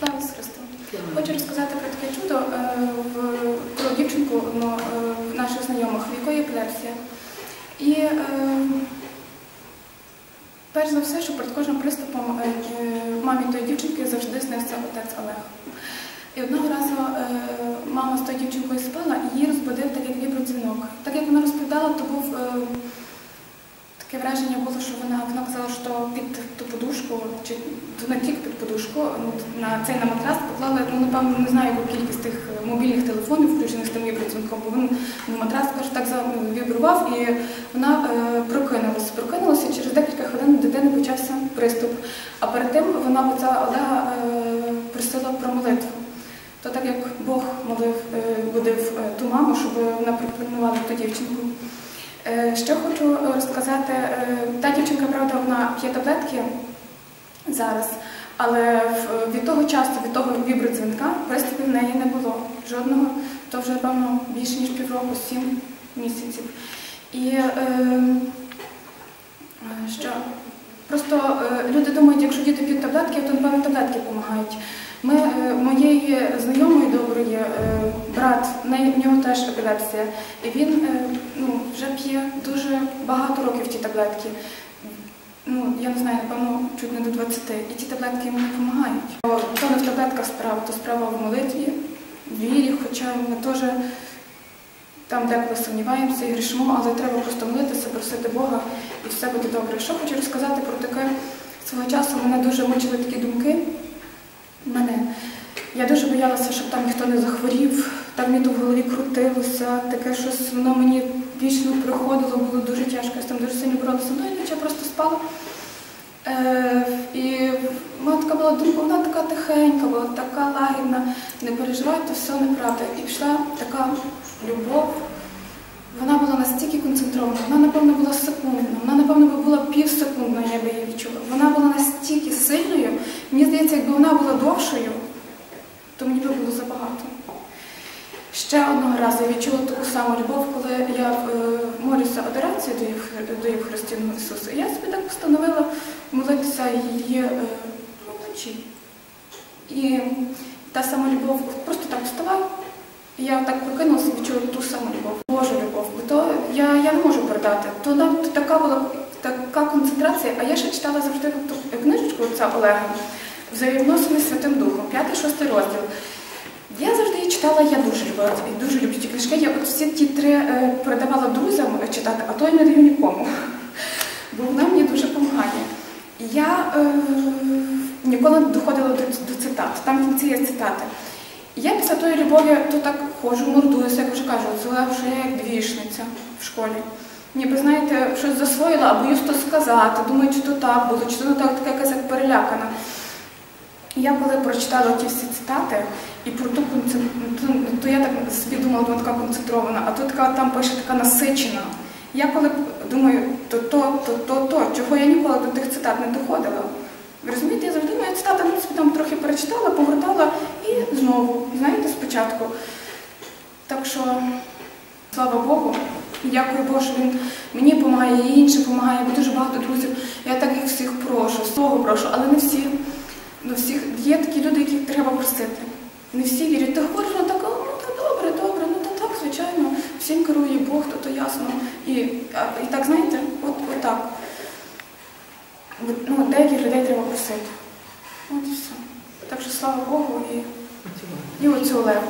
Слава Ісусу. Хочу розказати про таке чудо е, про дівчинку ну, е, в наших знайомих, в якої епілепсія. І е, перш за все, що перед кожним приступом мамі тої дівчинки завжди снився отець Олег. І одного разу мама з тою дівчинкою спала і її розбудив так, як вібродзвінок. Так як вона розповідала, то був враження було, що вона, вона казала, що під ту подушку, чи не тільки під подушку, ну, на цей на матрас поклали, ну напевно, не знаю, яку кількість тих е, мобільних телефонів, включених з тим вібродзвінком, бо він на матрас каже, так завібрував, і вона е, прокинулася. Прокинулася, і через декілька хвилин дитини почався приступ. А перед тим вона оця Олега е, просила про молитву. То так як Бог молив, е, будив е, ту маму, щоб вона припильнувала ту дівчинку. Е, Що хочу розказати, е, та дівчинка, правда, вона п'є таблетки зараз, але від того часу, від того вібродзвінка, приступів в неї не було жодного, то вже, певно, більше ніж півроку, сім місяців. І е, е, що? Просто е, люди думають, якщо діти п'ють таблетки, то напевно таблетки допомагають. Ми, е, моєї знайомої доброї е, брат, в нього теж епілепсія, і він е, ну, вже п'є дуже багато років ті таблетки. Ну, я не знаю, напевно, чуть не до 20. І ті таблетки йому не допомагають. То не в таблетках справа, то справа в молитві, в вірі, хоча ми теж там деколи сумніваємося і грішимо, але треба просто молитися, просити Бога і все буде добре. Що хочу розказати про таке свого часу, мене дуже мучили такі думки. Мене. Я дуже боялася, щоб там ніхто не захворів, так мені то в голові крутилося, таке щось воно мені вічно приходило, було дуже тяжко, я з тим дуже сильно боролася. Ну і я просто спала. Е, і така була думка, вона така тихенька, була така лагідна, не переживайте, все неправда. І пішла така любов. Вона була настільки концентрована, вона, напевно, була секундна, вона, напевно, була півсекундна, я би її відчула. Вона була настільки сильною, мені здається, якби вона була довшою, то мені би було забагато. Ще одного разу я відчула таку саму любов, коли я е, молюся адорацію до Єв- до Євхаристійного Ісуса. І я собі так постановила молитися її е, вночі. І та сама любов, просто так вставала, я так прокинулася і відчула ту саму любов, Божу любов. Бо то я, я не можу передати. То навіть така була така концентрація. А я ще читала завжди ту книжечку ця Олега взаємносини з Святим Духом, 5-6 розділ. Я завжди її читала, я дуже любила дуже люблю ті книжки. Я от всі ті три е, передавала друзям читати, а то я не даю нікому. Бо вона мені дуже допомагає. Я е, ніколи не доходила до, до цитат. Там в кінці є цитати. Я після тої любові то так ходжу, мордуюся, як вже кажу, це що я як двішниця в школі. Ніби, знаєте, щось засвоїла, а боюсь то сказати, думаю, чи то так було, чи то так, така якась як перелякана. Я коли прочитала ті всі цитати, і про ту концентрацію, то я так собі думала, вона така концентрована, а тут така там пише така насичена. Я коли думаю, то то, то, то, то, чого я ніколи до тих цитат не доходила. Ви розумієте, я завжди мою цитати ну, собі там трохи перечитала, погортала і знову, знаєте, спочатку. Так що, слава Богу, дякую Богу, він мені допомагає, і іншим допомагає, бо дуже багато друзів. Я так їх всіх прошу, свого прошу, але не всі. Ну, всіх є такі люди, яких треба простити. Не всі вірять. Ти хворі, ну так, ну та добре, добре, ну та так, звичайно, всім керує Бог, то, то ясно. І, і так, знаєте, от, от так. Ну, деяких людей треба просити. От і все. Так що слава Богу і, і оцю Олегу.